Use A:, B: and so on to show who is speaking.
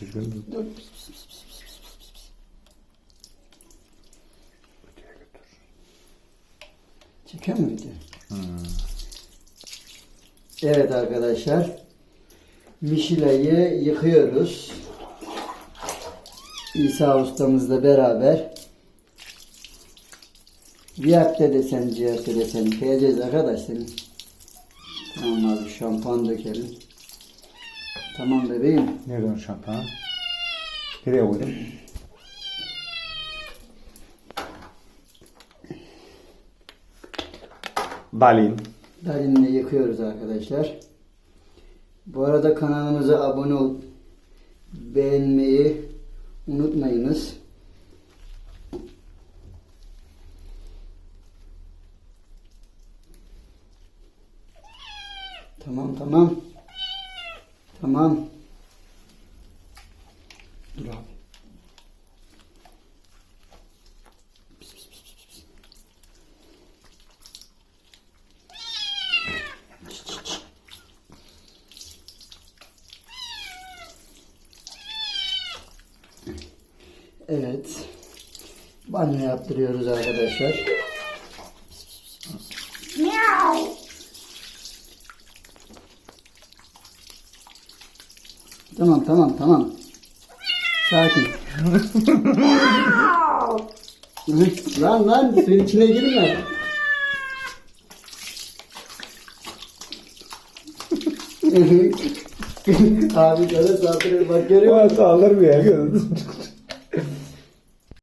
A: Düzgün dur. Öteye.
B: Çekiyor mu video? Evet arkadaşlar. Mişilayı yıkıyoruz. İsa ustamızla beraber. Viyakte desen, cihazda desen yıkayacağız arkadaşlar. Tamam abi şampuan dökelim. Tamam bebeğim.
A: Nereden şampuan? Nereye koydum? Dalin.
B: Dalinle yıkıyoruz arkadaşlar. Bu arada kanalımıza abone ol, beğenmeyi unutmayınız. Tamam tamam. Tamam. Dur abi. Evet. Banyo yaptırıyoruz arkadaşlar. Tamam tamam tamam. Sakin. lan lan suyun içine girme. Abi sana saldırıyor bak görüyor musun?
A: ya.